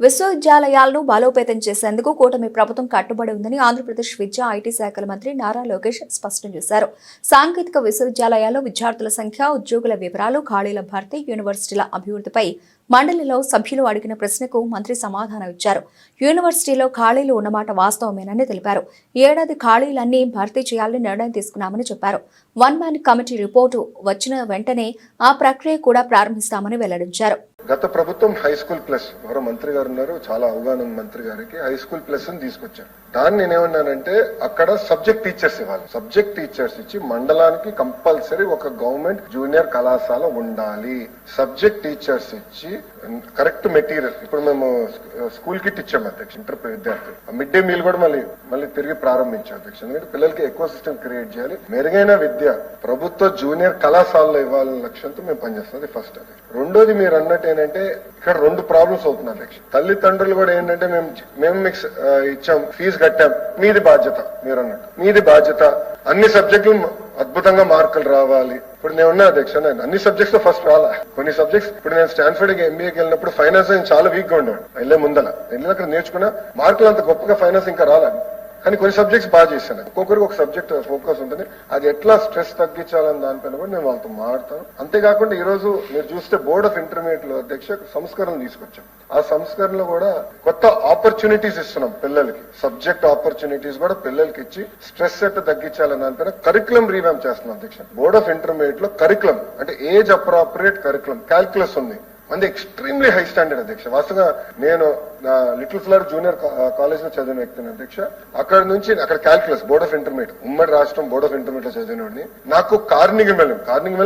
విశ్వవిద్యాలయాలను బలోపేతం చేసేందుకు కూటమి ప్రభుత్వం కట్టుబడి ఉందని ఆంధ్రప్రదేశ్ విద్యా ఐటీ శాఖల మంత్రి నారా లోకేష్ స్పష్టం చేశారు. సాంకేతిక విశ్వవిద్యాలయాల్లో విద్యార్థుల సంఖ్య ఉద్యోగుల వివరాలు ఖాళీల భర్తీ యూనివర్సిటీల అభివృద్ధిపై మండలిలో సభ్యులు అడిగిన ప్రశ్నకు మంత్రి సమాధానం ఇచ్చారు. యూనివర్సిటీలో ఖాళీలు ఉన్నమాట వాస్తవమేనని తెలిపారు. ఏడాది ఖాళీలన్నీ భర్తీ చేయాలని నిర్ణయం తీసుకున్నామని చెప్పారు. వన్ మ్యాన్ కమిటీ రిపోర్టు వచ్చిన వెంటనే ఆ ప్రక్రియ కూడా ప్రారంభిస్తామని వెల్లడించారు. గత ప్రభుత్వం హై స్కూల్ ప్లస్. ఎవరో మంత్రి గారు ఉన్నారు చాలా అవగాహన ఉంది మంత్రి గారికి హై స్కూల్ ప్లస్ని తీసుకొచ్చారు. దాన్ని నేనేమన్నానంటే అక్కడ సబ్జెక్ట్ టీచర్స్ ఇవ్వాలి. సబ్జెక్ట్ టీచర్స్ ఇచ్చి మండలానికి కంపల్సరీ ఒక గవర్నమెంట్ జూనియర్ కళాశాల ఉండాలి. సబ్జెక్ట్ టీచర్స్ ఇచ్చి కరెక్ట్ మెటీరియల్. ఇప్పుడు మేము స్కూల్ కిట్ ఇచ్చాము అధ్యక్ష ఇంటర్ విద్యార్థులు మిడ్ డే మీల్ కూడా మళ్ళీ మళ్ళీ తిరిగి ప్రారంభించాం అధ్యక్ష. ఎందుకంటే పిల్లలకి ఎక్కువ సిస్టమ్ క్రియేట్ చేయాలి. మెరుగైన విద్య ప్రభుత్వ జూనియర్ కళాశాలలో ఇవ్వాలనే లక్ష్యంతో మేము పనిచేస్తాం. అది ఫస్ట్ అది రెండోది మీరు అన్నట్టు ఏంటంటే ఇక్కడ రెండు ప్రాబ్లమ్స్ అవుతున్నారు అధ్యక్ష. తల్లిదండ్రులు కూడా ఏంటంటే మేము మేము మీకు ఇచ్చాం ఫీజు కట్టాం. మీది బాధ్యత మీరు అన్నట్టు. మీది బాధ్యత. అన్ని సబ్జెక్టులు అద్భుతంగా మార్కులు రావాలి. ఇప్పుడు నేను ఉన్నా అధ్యక్ష నేను అన్ని సబ్జెక్ట్స్లో ఫస్ట్ రాలా. కొన్ని సబ్జెక్ట్స్ ఇప్పుడు నేను స్టాన్ఫర్డ్ ఎంబీఏకి వెళ్ళినప్పుడు ఫైనాన్స్ నేను చాలా వీక్గా ఉండేవాడు వెళ్ళే ముందల. వెళ్ళిన అక్కడ నేర్చుకున్నా మార్కులు అంత గొప్పగా ఫైనాన్స్ ఇంకా రాలేదు కానీ కొన్ని సబ్జెక్ట్స్ బాగా చేశాను. ఒక్కొక్కరికి ఒక సబ్జెక్ట్ ఫోకస్ ఉంటుంది. అది ఎట్లా స్ట్రెస్ తగ్గించాలని దానిపైన కూడా నేను వాళ్ళతో మాట్లాడతాను. అంతేకాకుండా ఈ రోజు మీరు చూస్తే బోర్డ్ ఆఫ్ ఇంటర్మీడియట్లో అధ్యక్ష సంస్కరణ తీసుకొచ్చాం. ఆ సంస్కరణలో కూడా కొత్త ఆపర్చునిటీస్ ఇస్తున్నాం పిల్లలకి. సబ్జెక్ట్ ఆపర్చునిటీస్ కూడా పిల్లలకి ఇచ్చి స్ట్రెస్ ఎట్లా తగ్గించాలని దానిపైన కరికులం రీవ్యామ్ చేస్తున్నాం అధ్యక్ష. బోర్డ్ ఆఫ్ ఇంటర్మీడియట్లో కరికులం అంటే ఏజ్ అప్రాపరియేట్ కరికులం క్యాల్కులస్ ఉంది. మంది ఎక్స్ట్రీమ్లీ హై స్టాండర్డ్ అధ్యక్ష. వాస్తవంగా నేను లిటిల్ ఫ్లవర్ జూనియర్ కాలేజ్లో చదివిన వ్యక్తిని అధ్యక్ష. అక్కడ నుంచి అక్కడ క్యాల్కులస్ బోర్డ్ ఆఫ్ ఇంటర్మీడియట్ ఉమ్మడి రాష్ట్రం బోర్డ్ ఆఫ్ ఇంటర్మీడియట్లో చదివినోడిని నాకు కార్నింగ్ మెలం